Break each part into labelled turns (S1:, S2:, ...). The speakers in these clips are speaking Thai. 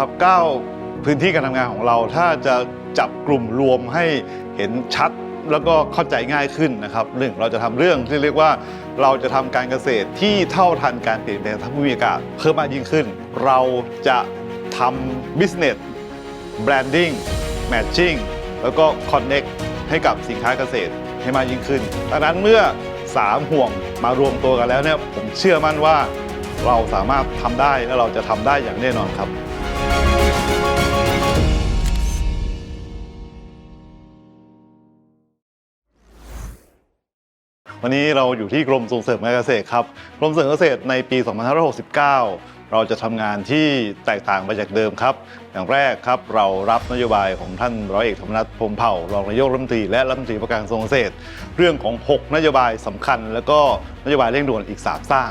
S1: ครับ9พื้นที่การทำงานของเรา ถ้าจะจับกลุ่มรวมให้เห็นชัดแล้วก็เข้าใจง่ายขึ้นนะครับหนึ่งเราจะทำเรื่องที่เรียกว่าเราจะทำการเกษตรที่เท่าทันการเปลี่ยนแปลงทางภูมิอากาศเพิ่มมากยิ่งขึ้น เราจะทำ business branding matching แล้วก็ connect ให้กับสินค้าเกษตรให้มากยิ่งขึ้นดังนั้นเมื่อ 3 ห่วงมารวมตัวกันแล้วเนี่ยผมเชื่อมั่นว่าเราสามารถทำได้และเราจะทำได้อย่างแน่นอนครับ วันนี้เราอยู่ที่กรมส่งเสริมการเกษตรครับ กรมส่งเสริมเกษตรในปี 2569 เราจะทำงานที่แตกต่างไปจากเดิมครับ อย่างแรกครับเรารับนโยบายของท่านร้อยเอกธรรมนัฐพรมเผ่ารองนายกรัฐมนตรีและรัฐมนตรีว่าการทรงเกษตร เรื่องของ 6 นโยบายสำคัญ แล้วก็นโยบายเร่งด่วนอีก 3 สร้าง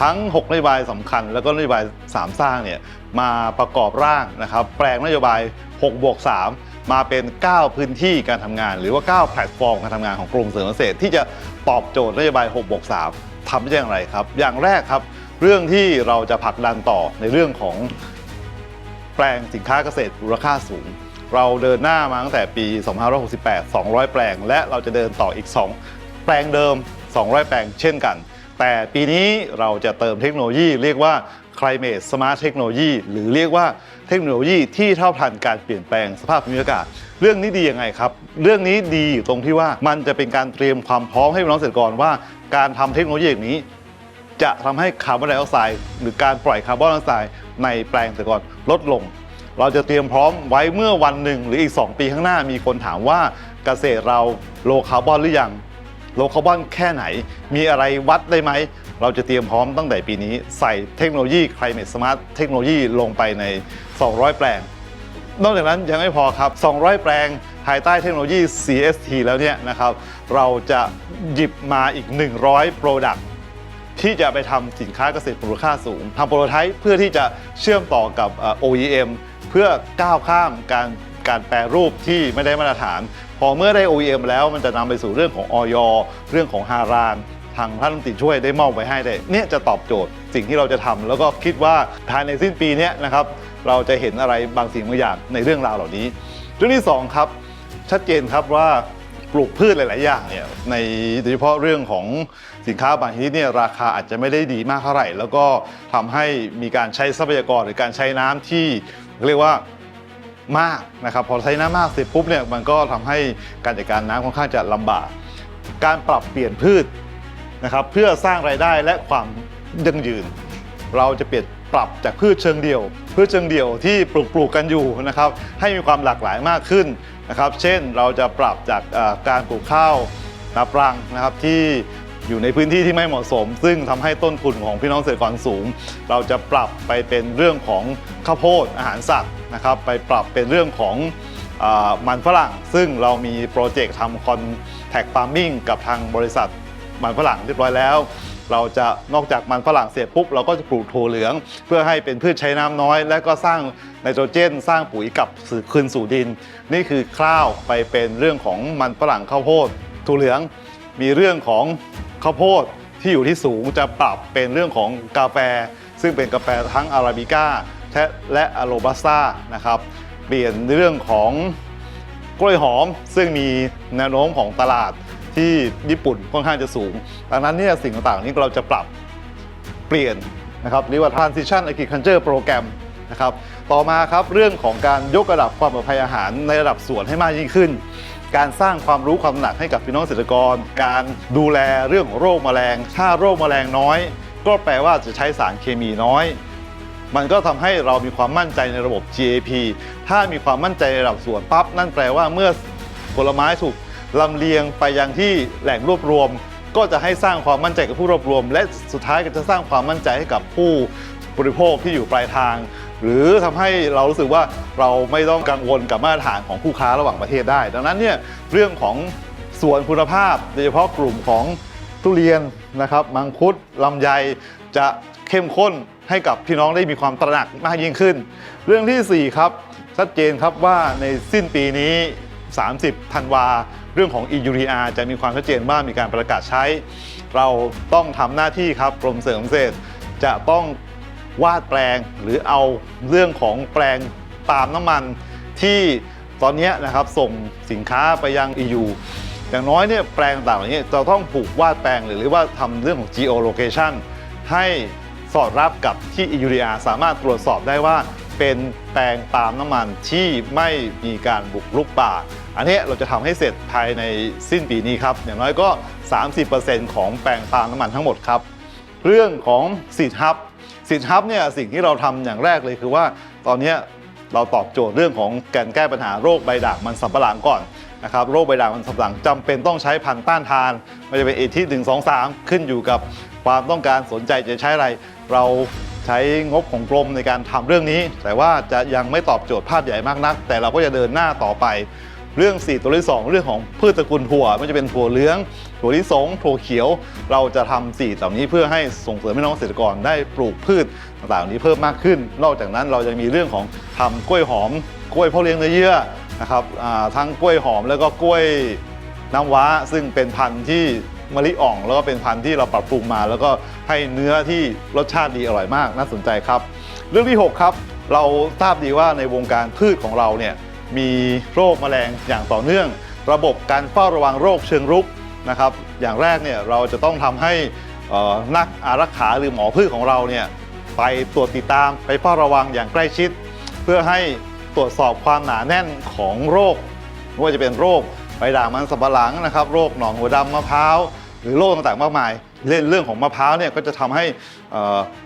S1: ทั้ง 6 นโยบายสำคัญ แล้วก็นโยบาย 3 สร้างเนี่ยมาประกอบร่างนะครับแปลงนโยบาย6บวก3 มาเป็น 9 พื้นที่การทำงาน หรือว่า 9 แพลตฟอร์มการทำงานของกรมเสริมเกษตร ที่จะตอบโจทย์นโยบาย 6บวก3ทำได้อย่างไรครับ อย่างแรกครับ เรื่องที่เราจะผลักดันต่อในเรื่องของแปลงสินค้าเกษตรมูลค่าสูง เราเดินหน้ามาตั้งแต่ปี 2568 200 แปลง และเราจะเดินต่ออีก 2 แปลงเดิม 200 แปลงเช่นกัน แต่ปีนี้เราจะเติมเทคโนโลยีเรียกว่า climate smart technology หรือเรียกว่าเทคโนโลยีที่เท่าทันการเปลี่ยนแปลงสภาพภูมิอากาศ เรื่องนี้ดียังไงครับ เรื่องนี้ดีอยู่ตรงที่ว่ามันจะเป็นการเตรียมความพร้อมให้น้องเกษตรกรว่า การทำเทคโนโลยีอย่างนี้ จะทำให้คาร์บอนไดออกไซด์หรือการปล่อยคาร์บอนไดออกไซด์ในแปลงเกษตรกรลดลง เราจะเตรียมพร้อมไว้เมื่อวันหนึ่งหรืออีก 2 ปีข้างหน้ามีคนถามว่าเกษตรเราโลคาร์บอนหรือยังโลคาร์บอนแค่ไหน มีอะไรวัดได้ไหม เราจะเตรียมพร้อมตั้งแต่ปีนี้ใส่เทคโนโลยี Climate Smart เทคโนโลยีลงไปใน 200 แปลง นอกจากนั้นยังไม่พอครับ 200 แปลงภายใต้เทคโนโลยี CST แล้วเนี่ยนะครับ เราจะหยิบมาอีก 100 Product ที่จะไปทำสินค้าเกษตรมูลค่าสูงทำโปรโตไทป์เพื่อที่จะเชื่อมต่อกับ OEM เพื่อก้าวข้ามการการแปรรูปที่ไม่ได้มาตรฐาน พอเมื่อได้ OEM แล้วมันจะนำไปสู่เรื่องของออยเรื่องของฮาราน ทางท่านรัฐมนตรีช่วยได้มอบไว้ให้ได้เนี่ยจะตอบโจทย์สิ่งที่เราจะทำแล้วก็คิดว่าภายในสิ้นปีนี้นะครับเราจะเห็นอะไรบางสิ่งบางอย่างในเรื่องราวเหล่านี้เรื่องที่สองครับชัดเจนครับว่าปลูกพืชหลาย ๆ อย่างเนี่ยในโดยเฉพาะเรื่องของสินค้าบางชนิดเนี่ยราคาอาจจะไม่ได้ดีมากเท่าไหร่ แล้วก็ทำให้มีการใช้ทรัพยากรหรือการใช้น้ำที่เรียกว่ามากนะครับพอใช้น้ำมากเสร็จปุ๊บเนี่ยมันก็ทำให้การจัดการน้ำค่อนข้างจะลำบาก การปรับเปลี่ยนพืช นะครับเพื่อสร้างรายได้และความยั่งยืน เราจะเปลี่ยนปรับจากพืชเชิงเดี่ยว พืชเชิงเดี่ยวที่ปลูกปลูกกันอยู่นะครับให้มีความหลากหลายมากขึ้นนะครับ เช่นเราจะปรับจากการปลูกข้าวนับรังนะครับที่อยู่ในพื้นที่ที่ไม่เหมาะสม ซึ่งทำให้ต้นทุนของพี่น้องเกษตรกรสูง เราจะปรับไปเป็นเรื่องของข้าวโพดอาหารสัตว์นะครับไปปรับเป็นเรื่องของอมันฝรั่ง ซึ่งเรามีโปรเจกต์ทำคอนแทคฟาร์มิงกับทางบริษัท มันฝรั่งเรียบร้อยแล้ว เราจะนอกจากมันฝรั่งเสร็จปุ๊บเราก็จะปลูกถั่วเหลือง เพื่อให้เป็นพืชใช้น้ำน้อย และก็สร้างไนโตรเจน สร้างปุ๋ยกลับคืนสู่ดิน นี่คือคร่าวไปเป็นเรื่องของมันฝรั่งข้าวโพดถั่วเหลืองมีเรื่องของข้าวโพดที่อยู่ที่สูงจะปรับเป็นเรื่องของกาแฟ ซึ่งเป็นกาแฟทั้งอาราบิก้าและอะโรบัสต้านะครับเปลี่ยนเรื่องของกล้วยหอมซึ่งมีแนวโน้มของตลาด ที่ญี่ปุ่นค่อนข้างจะสูง ดังนั้นเนี่ยสิ่งต่างๆนี้เราจะปรับเปลี่ยนนะครับเรียกว่า transition agriculture program นะครับต่อมาครับเรื่องของการยกระดับความปลอดภัยอาหารในระดับสวนให้มากยิ่งขึ้น การสร้างความรู้ความหนักให้กับพี่น้องเกษตรกร การดูแลเรื่องของโรคแมลง ถ้าโรคแมลงน้อย ก็แปลว่าจะใช้สารเคมีน้อย มันก็ทำให้เรามีความมั่นใจในระบบ GAP ถ้ามีความมั่นใจในระดับสวนปั๊บนั่นแปลว่าเมื่อผลไม้ถูก ลำเลียงไปยังที่แหล่งรวบรวม ก็จะให้สร้างความมั่นใจกับผู้รวบรวม และสุดท้ายก็จะสร้างความมั่นใจให้กับผู้บริโภคที่อยู่ปลายทาง หรือทำให้เรารู้สึกว่าเราไม่ต้องกังวลกับมาตรฐานของผู้ค้าระหว่างประเทศได้ ดังนั้นเนี่ยเรื่องของส่วนคุณภาพโดยเฉพาะกลุ่มของทุเรียนนะครับมังคุดลำไยจะเข้มข้นให้กับพี่น้องได้มีความตระหนักมากยิ่งขึ้น เรื่องทีสี่4 ครับ ชัดเจนครับว่าในสิ้นปีนี้ 30 ธันวา เรื่องของ EUDR จะมีความชัดเจนว่ามีการประกาศใช้ เราต้องทำหน้าที่ครับกรมเสริมเกษตรจะต้องวาดแปลงหรือเอาเรื่องของแปลงปาล์มน้ำมันที่ตอนนี้นะครับส่งสินค้าไปยัง EU อย่างน้อยเนี่ยแปลงต่างๆเหล่านี้จะต้องผูกวาดแปลงหรือว่าทำเรื่องของ geolocation ให้สอดรับกับที่ EUDR สามารถตรวจสอบได้ว่าเป็นแปลงปาล์มน้ำมันที่ไม่มีการบุกรุกป่า อันนี้เราจะทำให้เสร็จภายในสิ้นปีนี้ครับอย่างน้อยก็ 30%ของแปลงปาล์มน้ำมันทั้งหมดครับ เรื่องของสิทธิ์ฮับสิทธิ์ฮับเนี่ยสิ่งที่เราทำอย่างแรกเลยคือว่าตอนนี้เราตอบโจทย์เรื่องของการแก้ปัญหาโรคใบด่างมันสำปะหลังก่อนนะครับโรคใบด่างมันสำปะหลังจำเป็นต้องใช้พันต้านทานไม่ว่าจะเป็นเอทีหนึ่งสองสามขึ้นอยู่กับความต้องการสนใจจะใช้อะไร เราใช้งบของกรมในการทำเรื่องนี้ แต่ว่าจะยังไม่ตอบโจทย์ภาพใหญ่มากนัก แต่เราก็จะเดินหน้าต่อไป เรื่อง 4 ตัวที่2เรื่องของพืชตระกูลถั่วไม่ว่าจะเป็นถั่วเหลืองถั่วลิสงถั่วเขียว เราจะทำ4เหล่านี้เพื่อให้ส่งเสริมให้น้องเกษตรกรได้ปลูกพืชต่างๆนี้เพิ่มมากขึ้น นอกจากนั้นเราจะมีเรื่องของทำกล้วยหอม กล้วยพ่อเลี้ยงเนื้อเยื่อนะครับทั้งกล้วยหอมแล้วก็กล้วยน้ำว้าซึ่งเป็นพันธุ์ที่มะลิอ่อง แล้วก็เป็นพันธุ์ที่เราปรับปรุงมา แล้วก็ให้เนื้อที่รสชาติดีอร่อยมากน่าสนใจครับ เรื่องที่ 6 ครับ เราทราบดีว่าในวงการพืชของเราเนี่ย มีโรคแมลงอย่างต่อเนื่อง ระบบการเฝ้าระวังโรคเชิงรุกนะครับ อย่างแรกเนี่ยเราจะต้องทำให้นักอารักขาหรือหมอพืชของเราเนี่ยไปตรวจติดตามไปเฝ้าระวังอย่างใกล้ชิด เพื่อให้ตรวจสอบความหนาแน่นของโรคไม่ว่าจะเป็นโรคใบด่างมันสำปะหลังนะครับโรคหนอนหัวดำมะพร้าวหรือโรคต่างๆมากมายเรื่องเรื่องของมะพร้าวเนี่ยก็จะทำให้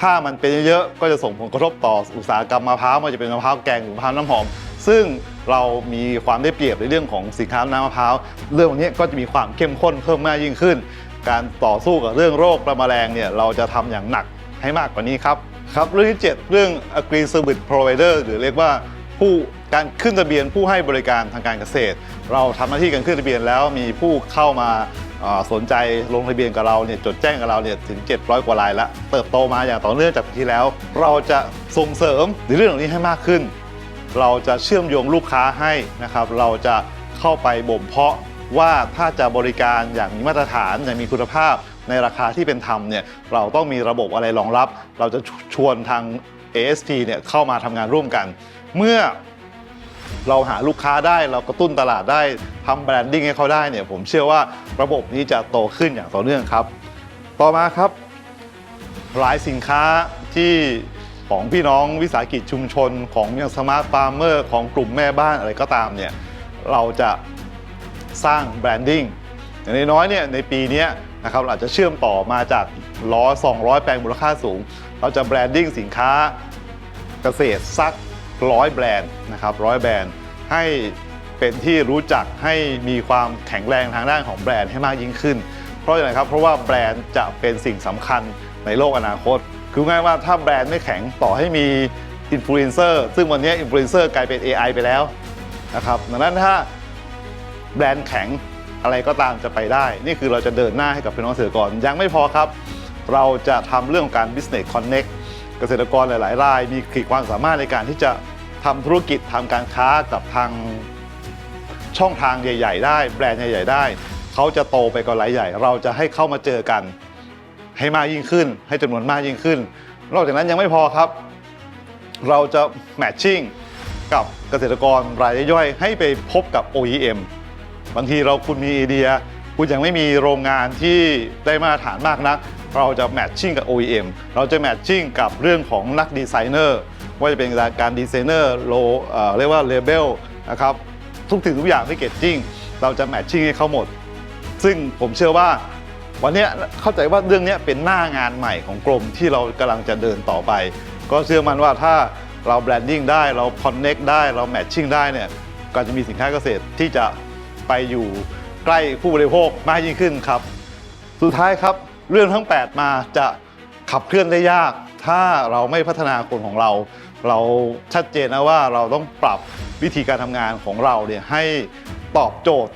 S1: ถ้ามันเป็นเยอะๆก็จะส่งผลกระทบต่ออุตสาหกรรมมะพร้าวไมันจะเป็นมะพร้าวแกงหรือมะพร้าวน้ำหอม ซึ่ง เรามีความได้เปรียบในเรื่องของสินค้าน้ำมะพร้าวเรื่องนี้ก็จะมีความเข้มข้นเพิ่มมากยิ่งขึ้น การต่อสู้กับเรื่องโรคและแมลงเนี่ยเราจะทำอย่างหนักให้มากกว่านี้ครับครับเรื่องที่ 7 เรื่อง Agree Service Provider หรือเรียกว่าผู้การขึ้นทะเบียนผู้ให้บริการทางการเกษตร เราทำหน้าที่การขึ้นทะเบียนแล้วมีผู้เข้ามาสนใจลงทะเบียนกับเราเนี่ยจดแจ้งกับเราเนี่ยถึง 700 กว่ารายแล้วเติบโตมาอย่างต่อเนื่องจากปีที่แล้ว เราจะส่งเสริมในเรื่องเหล่านี้ให้มากขึ้น เราจะเชื่อมโยงลูกค้าให้นะครับ เราจะเข้าไปบ่มเพาะว่าถ้าจะบริการอย่างมีมาตรฐานอย่างมีคุณภาพในราคาที่เป็นธรรมเนี่ยเราต้องมีระบบอะไรรองรับ เราจะชวนทาง ASP เนี่ยเข้ามาทำงานร่วมกัน เมื่อเราหาลูกค้าได้เรากระตุ้นตลาดได้ทำแบรนดิ้งให้เขาได้เนี่ยผมเชื่อว่าระบบนี้จะโตขึ้นอย่างต่อเนื่องครับ ต่อมาครับ หลายสินค้าที่ ของพี่น้องวิสาหกิจชุมชนของอย่างสมาร์ทฟาร์มเมอร์ของกลุ่มแม่บ้านอะไรก็ตามเนี่ยเราจะสร้างแบรนดิ้งอย่างน้อยๆเนี่ยในปีนี้นะครับเราอาจจะเชื่อมต่อมาจากล้อ 200 แปลงมูลค่าสูง เราจะแบรนดิ้งสินค้าเกษตรสักร้อยแบรนด์นะครับร้อยแบรนด์ให้เป็นที่รู้จักให้มีความแข็งแรงทางด้านของแบรนด์ให้มากยิ่งขึ้น เพราะอะไรครับเพราะว่าแบรนด์จะเป็นสิ่งสำคัญในโลกอนาคต คือง่ายว่าถ้าแบรนด์ไม่แข็งต่อให้มีอินฟลูเอนเซอร์ซึ่งวันนี้อินฟลูเอนเซอร์กลายเป็น AI ไปแล้วนะครับดังนั้นถ้าแบรนด์แข็งอะไรก็ตามจะไปได้ นี่คือเราจะเดินหน้าให้กับพี่น้องเกษตรกรยังไม่พอครับ เราจะทำเรื่องของการ business connect เกษตรกรหลาย ๆ ราย มีขีดความสามารถในการที่จะทำธุรกิจทำการค้ากับทางช่องทางใหญ่ ๆ ได้ แบรนด์ใหญ่ ๆ ได้ เขาจะโตไปกับรายใหญ่ เราจะให้เข้ามาเจอกัน ให้มากยิ่งขึ้น ให้จำนวนมากยิ่งขึ้น นอกจากนั้นยังไม่พอครับ เราจะแมทชิ่งกับเกษตรกรรายย่อยให้ไปพบกับ OEM บางทีเราคุณมีไอเดีย คุณยังไม่มีโรงงานที่ได้มาตรฐานมากนัก เราจะแมทชิ่งกับ OEM เราจะแมทชิ่งกับเรื่องของนักดีไซเนอร์ว่าจะเป็นการดีไซเนอร์โลเรียกว่าเลเบลนะครับทุกสิ่งทุกอย่างที่เกตจิ้งเราจะแมทชิ่งให้เขาหมด ซึ่งผมเชื่อว่า วันนี้เข้าใจว่าเรื่องนี้เป็นหน้างานใหม่ของกรมที่เรากำลังจะเดินต่อไป ก็เชื่อมันว่าถ้าเราแบรนดิ้งได้เราคอนเน็กได้เราแมทชิ่งได้เนี่ยก็จะมีสินค้าเกษตรที่จะไปอยู่ใกล้ผู้บริโภคมากยิ่งขึ้นครับ สุดท้ายครับเรื่องทั้ง 8 มาจะขับเคลื่อนได้ยาก ถ้าเราไม่พัฒนาคนของเรา เราชัดเจนนะว่าเราต้องปรับวิธีการทำงานของเราเนี่ยให้ตอบโจทย์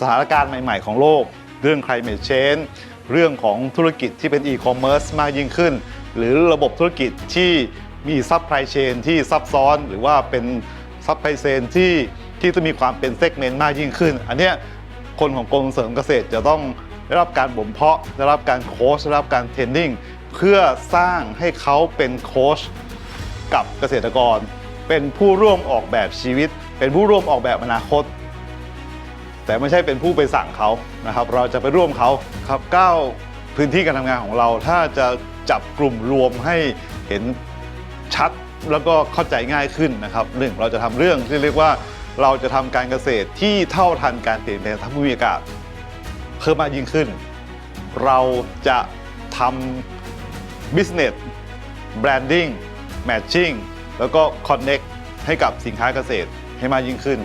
S1: สถานการณ์ใหม่ ๆ ของโลก เรื่อง climate change เรื่องของธุรกิจที่เป็น e-commerce มากยิ่งขึ้น หรือระบบธุรกิจที่มี supply chain ที่ซับซ้อน หรือว่าเป็น supply chain ที่ที่จะมีความเป็น segment มากยิ่งขึ้น อันเนี้ยคนของกรมเสริมเกษตรจะต้องได้รับการบ่มเพาะได้รับการโค้ชได้รับการเทรนนิ่งเพื่อสร้างให้เขาเป็นโค้ชกับเกษตรกร เป็นผู้ร่วมออกแบบชีวิต เป็นผู้ร่วมออกแบบอนาคต แต่ไม่ใช่เป็นผู้ไปสั่งเขานะครับ เราจะไปร่วมเขาครับก้าวพื้นที่การทำงานของเรา ถ้าจะจับกลุ่มรวมให้เห็นชัดแล้วก็เข้าใจง่ายขึ้นนะครับหนึ่งเราจะทำเรื่องที่เรียกว่าเราจะทำการเกษตรที่เท่าทันการเปลี่ยนแปลงทางภูมิอากาศเพิ่มมากยิ่งขึ้น เราจะทำ business branding matching แล้วก็ connect ให้กับสินค้าเกษตรให้มากยิ่งขึ้น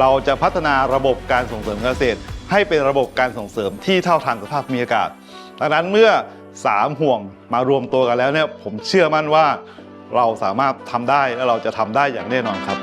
S1: เราจะพัฒนาระบบการส่งเสริมเกษตร ให้เป็นระบบการส่งเสริมที่เท่าทันสภาพภูมิอากาศ ดังนั้นเมื่อ 3 ห่วงมารวมตัวกันแล้วเนี่ยผมเชื่อมั่นว่าเราสามารถทำได้และเราจะทำได้อย่างแน่นอนครับ